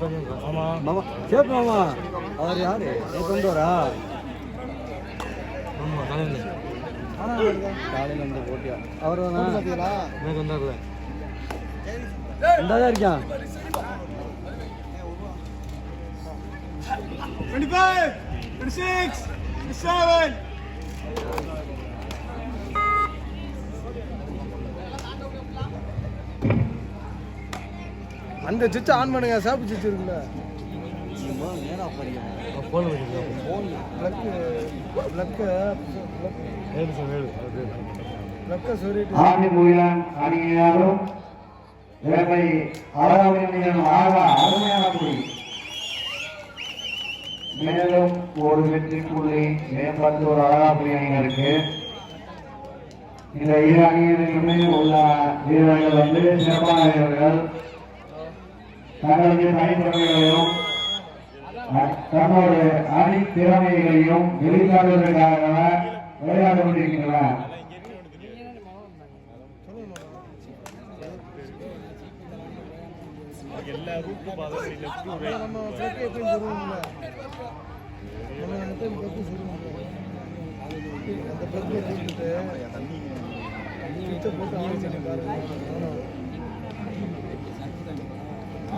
ஆமாம் மாமா சேப் மாமா அவர் யாரு நீ கொண்டு வரா காலையில் வந்து போட்டியா அவர் தானே எனக்கு வந்தார்ல இந்த தான் இருக்கான் twenty five twenty six seven அந்த சுவிட்ச் ஆன் பண்ணுங்க சாப்பு சுவிட்ச் இருக்குல்ல. ஃபோன் ப்ளக்கு ப்ளக்கு ப்ளக்கை சொல்லிட்டு. இலங்கை அழகாமணி அணியினரும் ஆக அருமையான புள்ளி மேலும் ஒரு வெற்றி புள்ளி மேம்பட்டு ஒரு அழகாபுரி அணியினருக்கு இந்த இரு அணியினருக்குமே உள்ள வீரர்கள் வந்து சிறப்பான வீரர்கள். தங்களது தனித்திறமைகளையும் தன்னோட அணி திறமைகளையும் வெளிக்காட்டுவதற்காக விளையாட கொண்டிருக்கின்றனர். நம்ம ப்ளக்கு எப்பயும் சொல்லுவோம்ல நம்ம மட்டும் ப்ளக்கு சொல்லுவோம்ல அந்த ப்ளக்கை தூக்கிட்டு சுவிட்சை போட்டு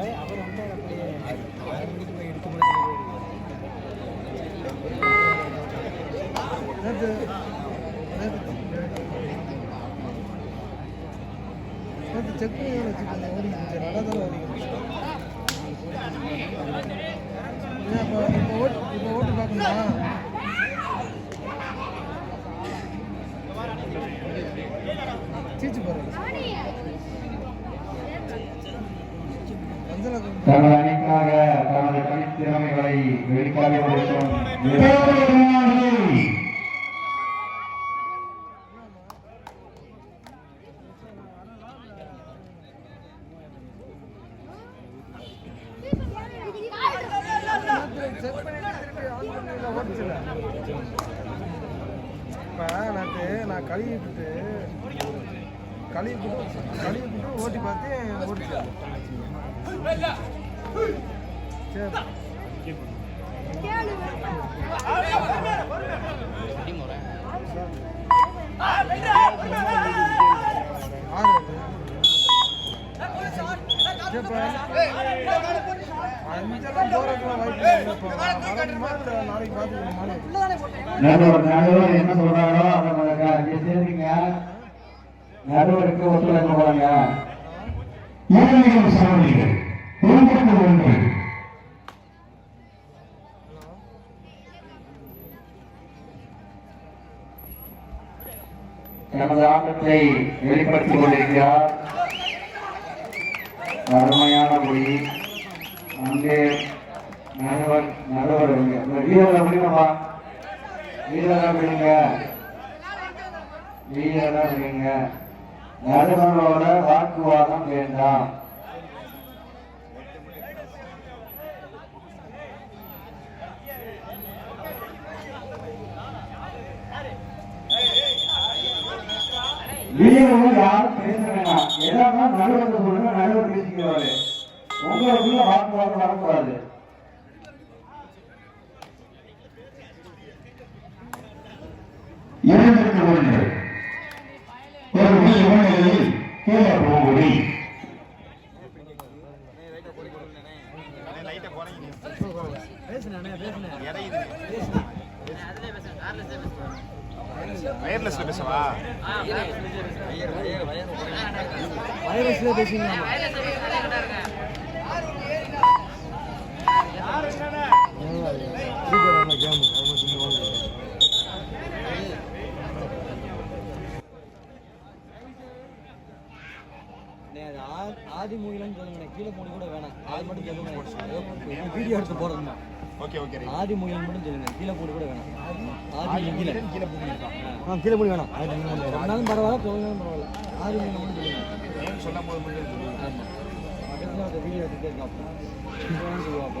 ஆன் பண்ணி பாருங்க ஆமாம். நேத்து நேத்து நேத்து செக் பண்ணி வச்சுக்கோங்க ஓடிக்கிட்டு நல்லா ஓடிக்கிட்டு இப்போ ஓட்டு இப்போ ஓட்டு பார்க்கணுமா தனது அணிக்காக தனது தனித்திறமைகளை வெளிக்காட்டிக் கொடுக்கும் வீரர்கள். செக் நான் கழுவி கழுவி விட்டு கழுவி விட்டு ஓட்டி பார்த்து ஓடிச்சு நடுவர் என்ன சொல்றாரோ அதை சேர்த்துங்க நடுவருக்கு ஒத்துழைப்பு போறாங்க. இரண்டு ஒன்று. தனது ஆட்டத்தை வெளிப்படுத்திக் கொண்டிருக்கிறார் அருமையான மொழி. அங்கே நடுவர் நடுவர் வீரரை முடியுமா வீரரை விடுங்க வீரரை விடுங்க நடுவரோட வாக்குவாதம் வேண்டாம். யாரும் பேச வேண்டாம் எல்லாமே நடுவர் சொல்லுங்க நடுவர் பேசிக்கிறாரு உங்களுக்குள்ள வாக்குவாதம் வரக்கூடாது. ஒன்று ஒரு இவனையில் கீழே போகுடி வயர்லெஸ்ல பேசவா வைரஸ்ல பேசிக்கலாம் கேம் அவங்க சின்ன வாங்க டேய், அது ஆ- ஆதி மூவிலன்னு சொல்லுங்க கீழே போனி கூட வேணாம் அது மட்டும் சொல்லுங்க வீடியோ எடுத்து போறது தான் ஓகே ஓகே ஆதி மூவிலன் மட்டும் சொல்லுங்க கீழே போனி கூட வேணாம் ஆதி கீழே கீழே போயிருக்கான் ஆ கீழே போனி வேணாம். ரெண்டாலும் பரவாயில்ல தொழிலும் பரவாயில்ல சொல்லுங்க ஏன் சொல்லும் போது மட்டும் வீடியோ எடுத்துட்டே இருக்கா அப்போ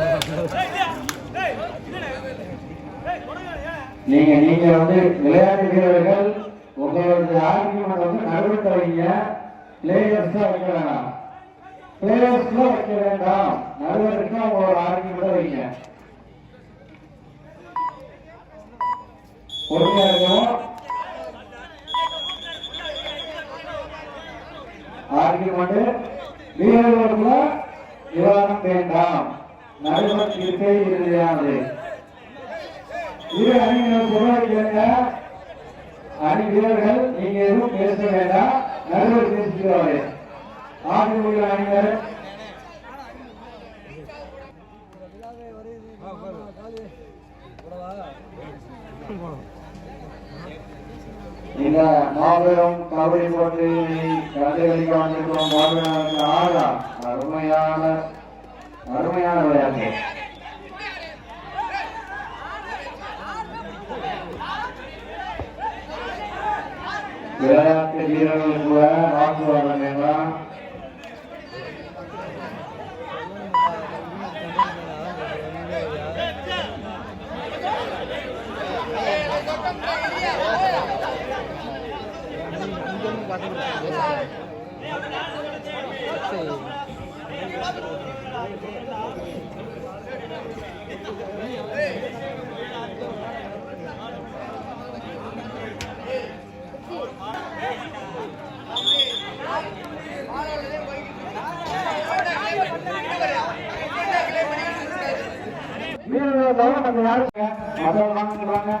நீங்க நீங்க வந்து விளையாட்டு வீரர்கள் உங்களுடைய ஆர்கியூமெண்ட் வந்து நடுவில் வைங்க பிளேயர்ஸ் வைக்க வேண்டாம் பிளேயர்ஸ் வைக்க வேண்டாம். நடுவருக்கு இருக்கா உங்களோட ஆர்கியூமெண்ட் வைங்க. பொறுமையா இருக்கணும். ஆர்கியூமெண்ட் வீரர்களுக்குள்ள விவாதம் வேண்டாம். நடுவர் இருக்கே இறுதியானது இரு அணியினர் சொல்லுங்க அணி வீரர்கள் நீங்க எதுவும் பேச வேண்டாம். நடுவர் பேசுகிறாரு ஆதிமுக அணியினர் இந்த மாபெரும் கபடி போட்டியை கண்டுகளிக்க வந்திருக்கிறோம் மாபெரும் அருமையான அருமையான விளையாட்டு. விளையாட்டு வீரர்கள் கூட வாக்கு வழங்குங்களா வீரர்கள் கவனம் அந்த யாருங்க மதம் வாங்குறாங்க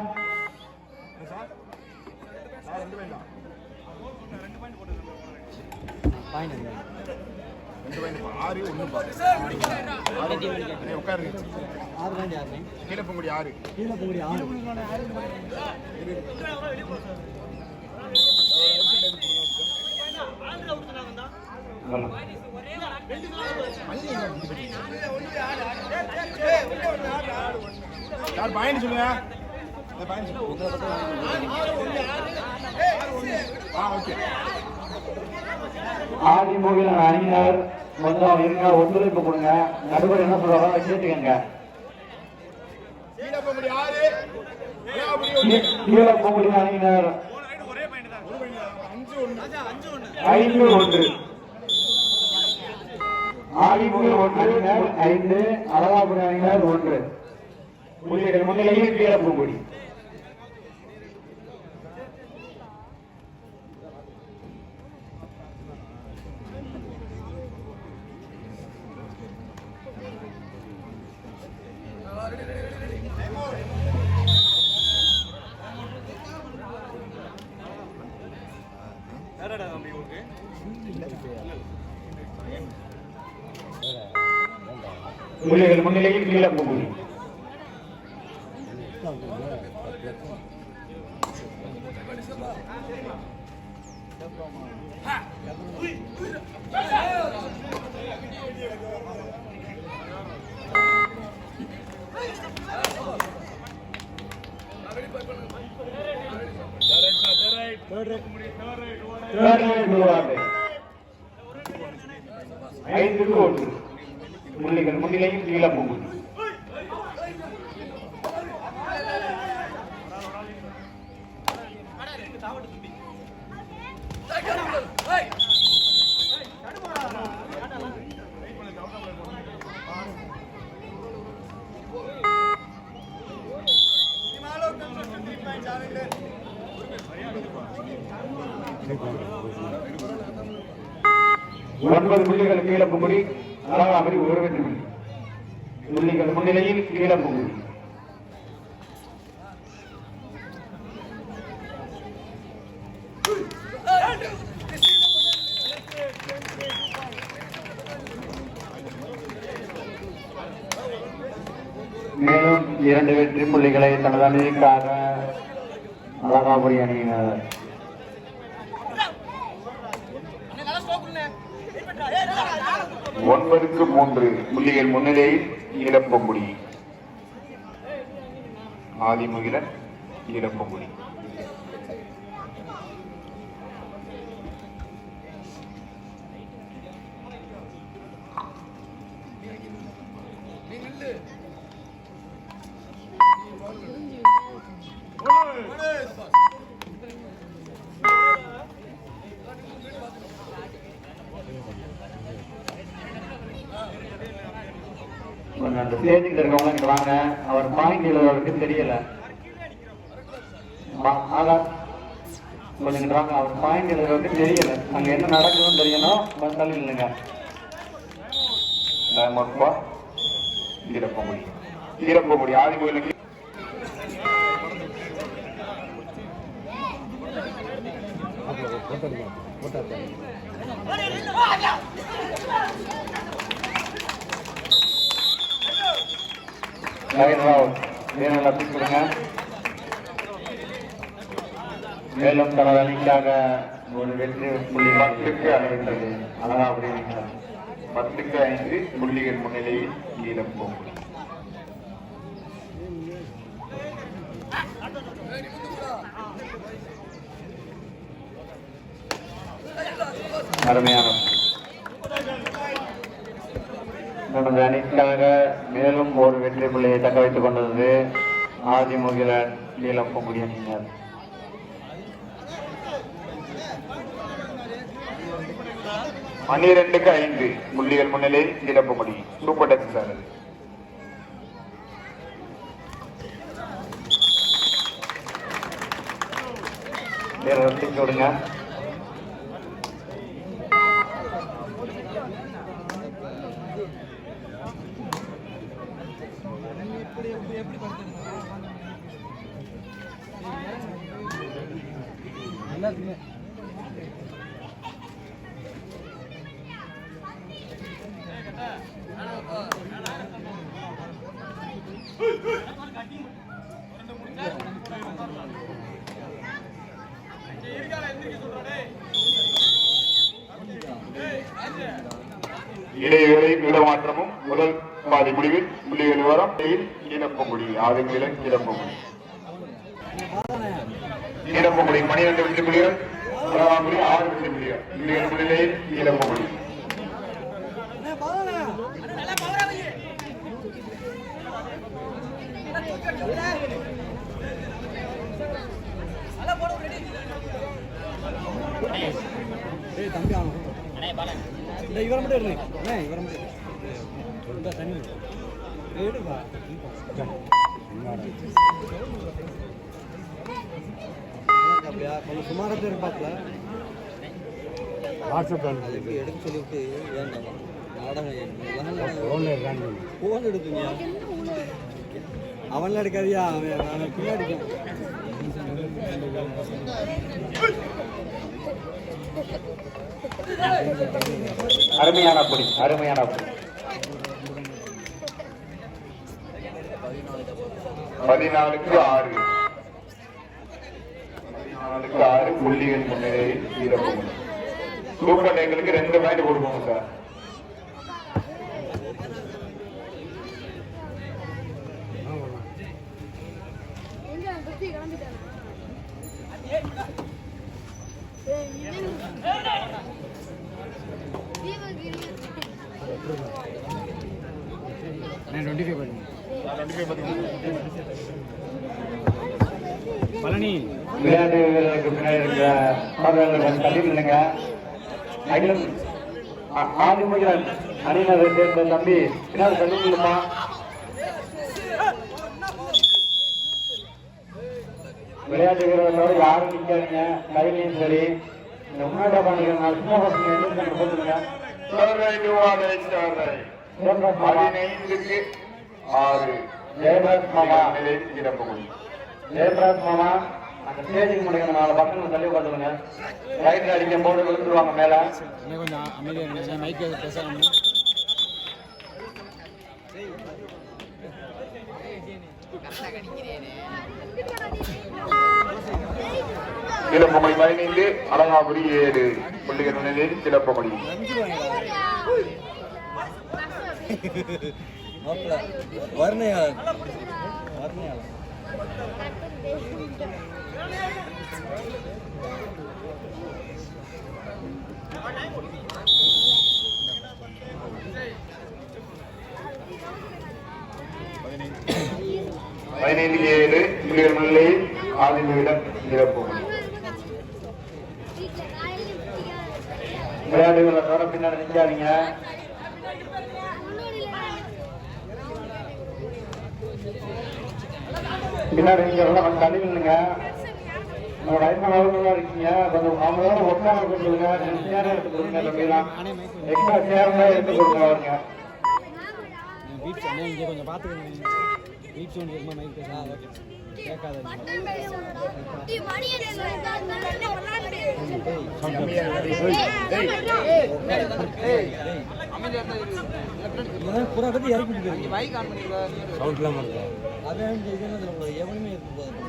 பாயிண்ட் இல்லை ஆறு ஆறு. யார் பாயிண்ட் சொல்லுங்க? பாயிண்ட் சொல்லுங்க. ஆ ஓகே. ஆதிமுக அணியினர் கொஞ்சம் இருங்க ஒத்துழைப்பு கொடுங்க. நடுவர் என்ன சொல்றாரோ கேட்டுக்கங்க. கீழே போங்கடி ஆறு ஏன் ஐந்து ஒன்று ஐந்து அழகாபுரி ஒன்று. முன்னிலையில் கீழே Third right, third right, ஒன்பது புள்ளிகள் கீழப்புக்குடி அலகாபுரி ஒரு வெற்றி புள்ளி புள்ளிகள் முன்னிலையில் கீழப்புக்குடி மேலும் இரண்டு வெற்றி புள்ளிகளை தனது அணிக்காக அழகாபுரி அணியினர் ஒன்பதுக்கு மூன்று புள்ளிகள் முன்னிலையில் ஈரப்பம்புடி ஆதிமுகிலன் ஈரப்பம்புடி Yeah அந்த ஸ்டேஜுக்கு இருக்கவங்க இங்க வாங்க. அவர் பாயிண்ட் எழுதுறவருக்கு தெரியல. கொஞ்சம் வாங்க. அவர் பாயிண்ட் எழுதுறவருக்கு தெரியல. அங்க என்ன நடக்குதுன்னு தெரியணும். கொஞ்சம் தள்ளி நில்லுங்க. டைமண்ட் பார் ஈரப்பம்புடி ஈரப்பம்புடி ஆதிமுகிலுக்கு லைன் மேலும் தனது அணிக்காக ஒரு வெற்றி புள்ளி பத்துக்கு அழைத்தது அழகாபுரி அணியினர் பத்துக்கு ஐந்து புள்ளிகள் முன்னிலையில் ஈரப்பம்புடி அருமையான நமது மேலும் ஒரு வெற்றி புள்ளியை தக்க வைத்துக் கொண்டது ஆதிமுகிலன் நீலப்பமுடி அணியினர். பன்னிரெண்டுக்கு ஐந்து புள்ளிகள் முன்னிலையில் நீலப்பங்குடி சூப்பர் டச் சார் அது. வேற ரசிக்க விடுங்க. விவரம் ஈரப்பம்புடி ஆதிமுகிலன் ஈரப்பம்புடி ஈரப்பம்புடி பனிரெண்டு அழகாபுரி ஆறு முன்னிலையில் ஈரப்பம்புடி டேய் தம்பி ஆகணும் இவரை மட்டும் இவரை மட்டும் தண்ணி. கொஞ்சம் சுமாராக இருப்பாப்ல வாட்ஸ்அப் அதுக்கு எடுக்க சொல்லிவிட்டு வேண்டாம் நாடகம் ஃபோனில் இருக்கான்னு ஃபோன் எடுக்குங்க அவன்லாம் எடுக்காதியா அவன் அவன் பின்னாடி இருக்கான். அருமையான புடி அருமையான புடி பதினாலுக்கு ஆறு. பதினாலுக்கு ஆறு புள்ளிகள் முன்னிலையில் ஈரப்பம்புடி சூப்பர் எங்களுக்கு ரெண்டு பாயிண்ட் கொடுப்போம் சார் விளையாட்டு வீரர்களுக்கு பின்னாடி இருக்கிற பார்வையாளர்கள் கொஞ்சம் தள்ளி நில்லுங்க அகிலம் ஆ- ஆதிமுகிலன் அணியினரை சேர்ந்த தம்பி பின்னாடி தள்ளி நில்லுமா விளையாட்டு வீரர்களோட யாரும் நிக்காதீங்க கையிலையும் சரி. இந்த முன்னாடி பண்ணிக்கிற நாலு சின்ன பசங்க எந்திரிச்சு போட்டுருங்க பதினைந்துக்கு ஆறு. ஜெயபிரகாஷ் மாமா நிலையில் ஈரப்பம்புடி ஜெயபிரகாஷ் மாமா அந்த ஸ்டேஜுக்கு முடிக்கிற நாலு பசங்க தள்ளி உட்காந்துருங்க ரைட்ல அடிக்கும் போது விழுந்துருவாங்க மேல. கொஞ்சம் அமைதியாக மைக்கு பேசலாம் சிலப்பமணி பதினைந்து அழகாபுரி ஏழு. புள்ளிகள் நிலையில் சிலப்பமணி மாப்பிள்ள வர்ணையாளர். வர்ணையாளர். பதினைந்து ஏழு புள்ளிகள் நிலையில் ஆதிமீடம் விளையாட்டு விளையாடுகளோட பின்னாடி நிற்காதீங்க. பின்னாடி நீங்க எல்லாம் கொஞ்சம் தள்ளி நில்லுங்க. நம்ம வயசானவங்களா இருக்கீங்க. கொஞ்சம் அவங்களோட ஒட்டாக கொடுத்துருங்க ரெண்டு எடுத்து கொடுங்க தம்பிலாம் எக்ஸ்ட்ரா சேரம் எடுத்து கொடுங்க அவருங்க இங்கே கொஞ்சம் பார்த்துக்கங்க பீச் மைக் ஓகே கேட்காத இறக்கி இருக்கா அதான் இது என்ன எவனுமே இருக்கு போது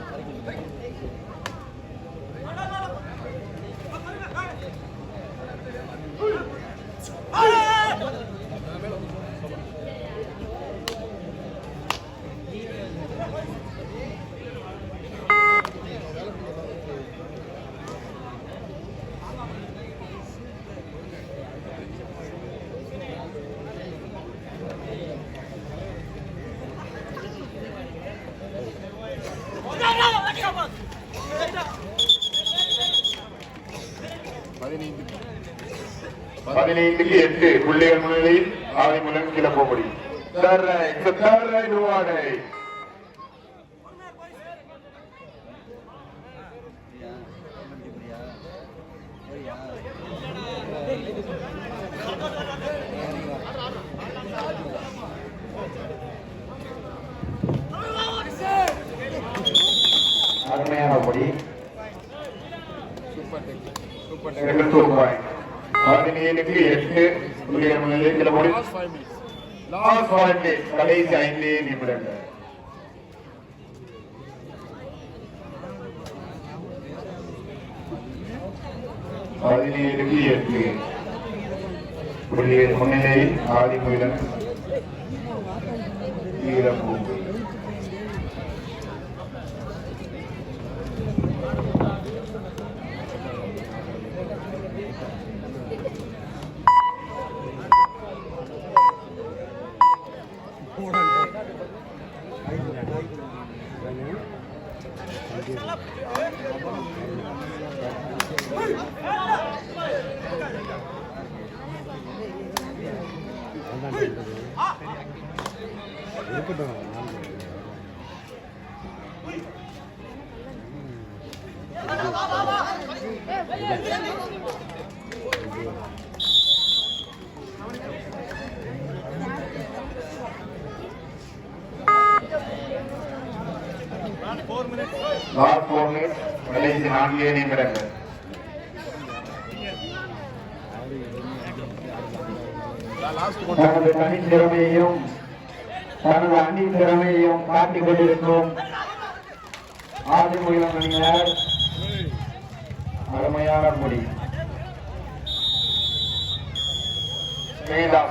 பதினைந்துக்கு எட்டு புள்ளிகள் முன்னிலையில் the third right rewarded. அருமையான படி two point. பதினேழுக்கு எட்டு. கடைசி ஐந்து நிமிடங்கள். பதினேழுக்கு எட்டு. புள்ளிகள் முன்னிலையில் ஆதிமூலம் மினிட்ஸ் கடைசி நான்கே நிமிடங்கள். தனி திறமையையும் திறமையையும் காட்டிக் கொண்டிருக்கும் ஆதிமொழியம் அணியினர் அருமையான முடி.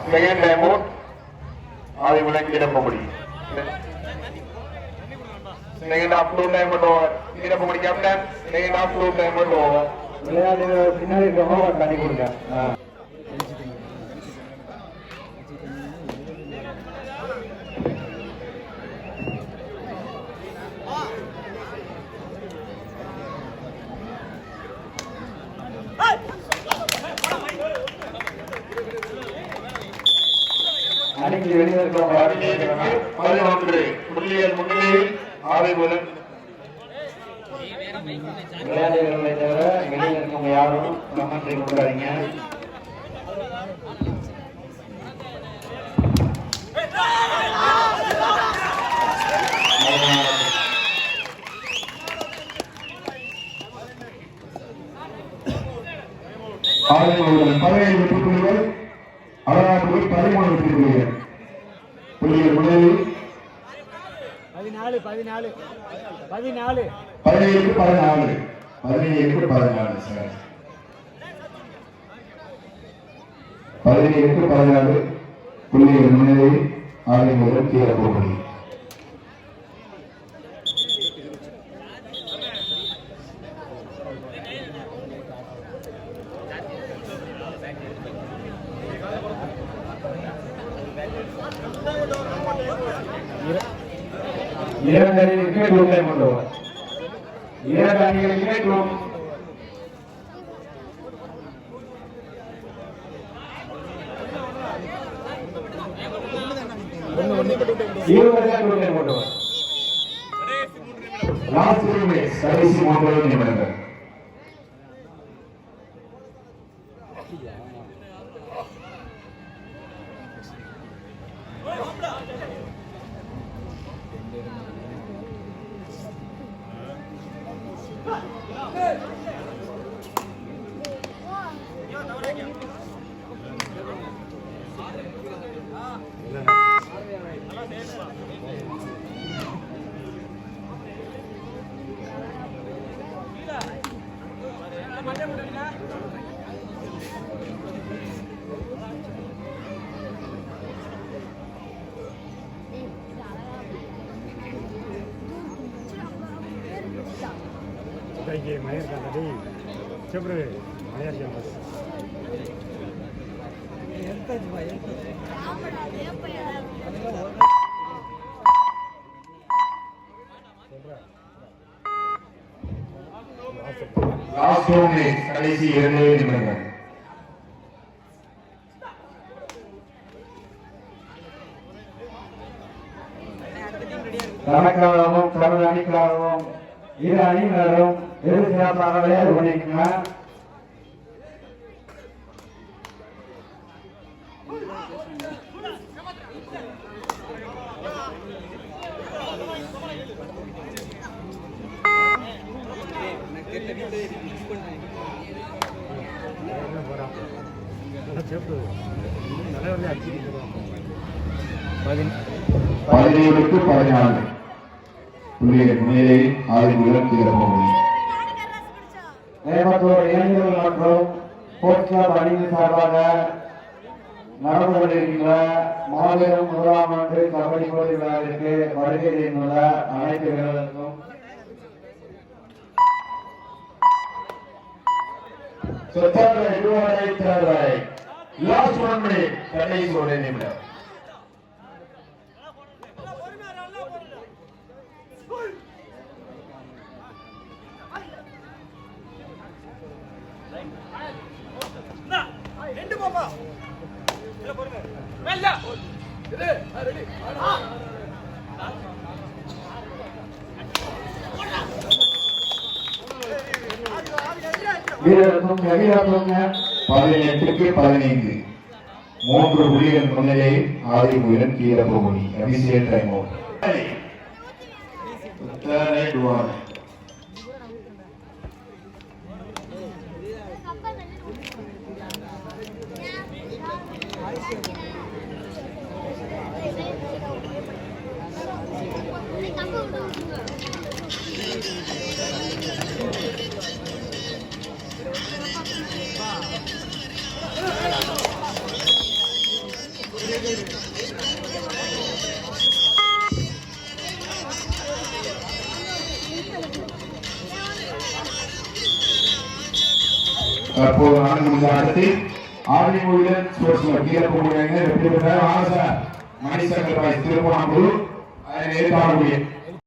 Second time out Adhimoolam கிளப்பபடி second half two time out over கிளப்பபடி captain second half two time over விளையாட்டு பின்னாடி இருக்கவங்க தண்ணி கொடுங்க ஆ. அணிக்கு வெளியே இருக்கவங்க யாரும் கேட்க வேணாம். பதினொன்று புள்ளிகள் முன்னிலையில் ஆதிமூலம் விளையாட்டு வீரர்களை தவிர வெளியே இருக்கவங்க யாரும் கமெண்ட்ரி கொடுக்காதீங்க ஆதிமூலம் பதினேழு வெற்றி புள்ளிகள் அழகாபுரி பதிமூணு வெற்றி புள்ளிகள் புள்ளிகள் முன்னிலையில் பதினாலு பதினாலு பதினாலு. பதினேழுக்கு பதினாலு. பதினேழுக்கு பதினாலு சார். பதினேழுக்கு பதினாலு. புள்ளிகள் முன்னிலை ஆளுநர் கீழப்போகுது இரண்டு அணிகளுக்கு டூ டைம் கொண்டு வரும் இரண்டு அணிகளுக்கு டூ இருபது கொண்டு வரும் லாஸ்ட் கடைசி மூன்று நிமிடங்கள் லாஸ்ட் டூ மினிட்ஸ் கடைசி இரண்டே நிமிடங்கள். தனக்காகவும் தனது அணிக்காகவும் இரு அணியினரும் வெகு சிறப்பாக விளையாடி கொண்டிருக்கின்றனர் பதினேழுக்கு பதினாலு புள்ளிகள் முன்னிலையில் ஆளுநர் கீழப்போகுது நேமத்தூர் இளைஞர்கள் மற்றும் ஸ்போர்ட்ஸ் கிளப் அணியின் சார்பாக நடந்து கொண்டிருக்கின்ற மாபெரும் முதலாம் ஆண்டு கபடி போட்டி விழாவிற்கு வருகை தந்துள்ள அனைத்து வீரர்களுக்கும் சொத்தாளர் இருவரை right, two கடைசி ஒரு நிமிடம். வீரருக்கும் பதினெட்டுக்கு பதினைந்து. மூன்று புள்ளிகள் முன்னிலையில் ஆதிபுயன் கீழப்போகுதி Abhishek time out sports club கீழப்போகுடி வெற்றி பெற்றார். ஆசா மணிசங்கர் பாய் திருப்பணாம்பூர்